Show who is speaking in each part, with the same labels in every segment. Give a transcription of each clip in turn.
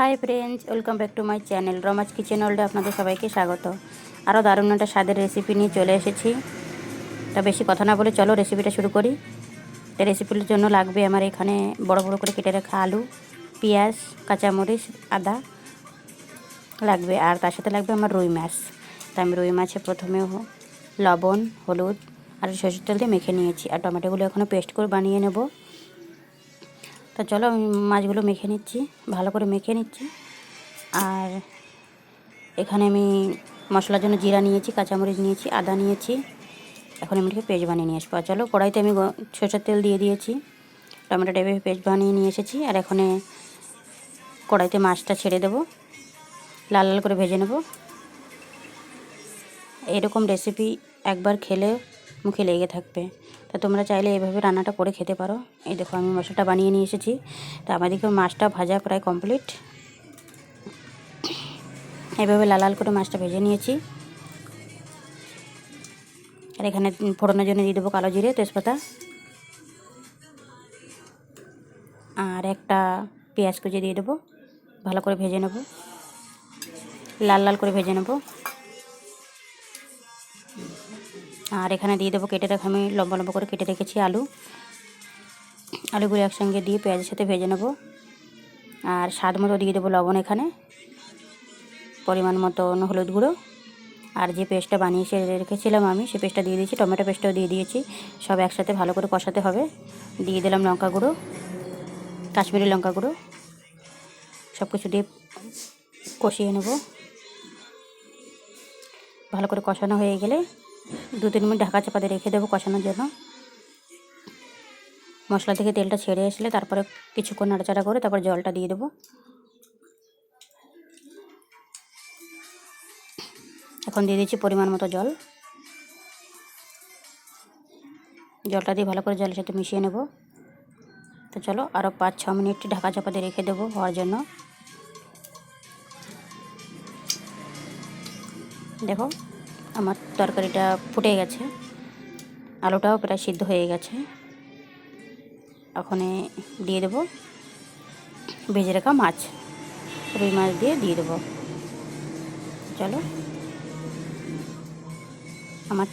Speaker 1: Hi friends welcome back to my channel Roma's kitchen ওয়ার্ল্ডে আপনাদের সবাইকে স্বাগত। আরও দারুণ একটা স্বাদের রেসিপি নিয়ে চলে এসেছি। তা বেশি কথা না বলে চলো রেসিপিটা শুরু করি। এই রেসিপির জন্য লাগবে আমার এখানে বড় বড় করে কেটে রাখা আলু, পেঁয়াজ, কাঁচামরিচ, আদা লাগবে, আর তার সাথে লাগবে আমার রুই মাছ। তা আমি রুই মাছে প্রথমে লবণ, হলুদ, আর সরষের তেল দিয়ে মেখে নিয়েছি। আর টমেটোগুলো এখনও পেস্ট করে বানিয়ে নেব। তো চলো আমি মাছগুলো মেখে নিচ্ছি, ভালো করে মেখে নিচ্ছি। আর এখানে আমি মশলার জন্য জিরা নিয়েছি, কাঁচামরিচ নিয়েছি, আদা নিয়েছি। এখন আমি এটাকে পেস্ট বানিয়ে নিয়ে আসব। আর চলো কড়াইতে আমি সরষের তেল দিয়ে দিয়েছি। টমেটো টাইপের পেস্ট বানিয়ে নিয়ে এসেছি। আর এখানে কড়াইতে মাছটা ছেড়ে দেবো। লাল লাল করে ভেজে নেব। এরকম রেসিপি একবার খেলে মুখে লেগে থাকবে। তা তোমরা চাইলে এভাবে রান্নাটা করে খেতে পারো। এই দেখো, আমি মশলাটা বানিয়ে নিয়ে এসেছি। তা আমাদেরকে মাছটা ভাজা প্রায় কমপ্লিট এইভাবে লাল লাল করে মাছটা ভেজে নিয়েছি। আর এখানে ফোড়নের জন্য দিয়ে দেবো কালো জিরে, তেজপাতা। আর একটা পেঁয়াজ কুচি দিয়ে দেবো। ভালো করে ভেজে নেব। লাল লাল করে ভেজে নেব। আর এখানে দিয়ে দেবো কেটে রাখা আমি লম্বা লম্বা করে কেটে রেখেছি আলু। আলুগুলো একসঙ্গে দিয়ে পেঁয়াজের সাথে ভেজে নেব। আর স্বাদ মতো দিয়ে দেবো লবণ এখানে, পরিমাণ মতো হলুদ গুঁড়ো। আর যে পেস্টটা বানিয়ে সে রেখেছিলাম আমি, সে পেস্টটা দিয়ে দিয়েছি, টমেটো পেস্টটাও দিয়ে দিয়েছি। সব একসাথে ভালো করে কষাতে হবে। দিয়ে দিলাম লঙ্কা গুঁড়ো, কাশ্মীরি লঙ্কা গুঁড়ো। সব কিছু দিয়ে কষিয়ে নেব। ভালো করে কষানো হয়ে গেলে দু তিন মিনিট ঢাকা চাপাতে রেখে দেবো কষানোর জন্য। মশলা থেকে তেলটা ছেড়ে আসলে তারপরে কিছুক্ষণ নাড়াচাড়া করে তারপর জলটা দিয়ে দেবো। এখন দিয়ে দিচ্ছি পরিমাণ মতো জল। জলটা দিয়ে ভালো করে জলের সাথে মিশিয়ে নেব। তো চলো আরও পাঁচ, ছ মিনিট ঢাকা চাপাতে রেখে দেবো হওয়ার জন্য। দেখো আমার তরকারিটা ফুটে গেছে। আলুটাও প্রায় সিদ্ধ হয়ে গেছে। ওখানে দিয়ে দেবো ভেজে রাখা মাছ। রুই মাছ দিয়ে দিয়ে দেবো। চলো। আমার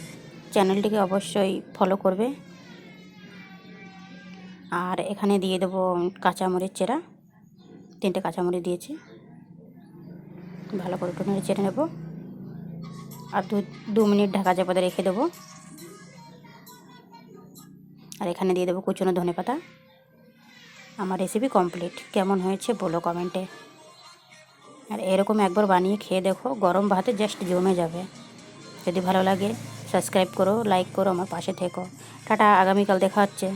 Speaker 1: চ্যানেলটিকে অবশ্যই ফলো করবে। আর এখানে দিয়ে দেবো কাঁচামরিচ চেরা। তিনটে কাঁচামরিচ দিয়েছি। ভালো করে একটু চেড়ে নেব। আর দু দু মিনিট ঢাকা চাপাতে রেখে দেবো। আর এখানে দিয়ে দেবো কুচনো ধনে পাতা। আমার রেসিপি কমপ্লিট কেমন হয়েছে বলো কমেন্টে আর এরকম একবার বানিয়ে খেয়ে দেখো, গরম ভাতে জাস্ট জমে যাবে। যদি ভালো লাগে সাবস্ক্রাইব করো লাইক করো, আমার পাশে থেকো। টাটা, আগামীকাল দেখা হচ্ছে।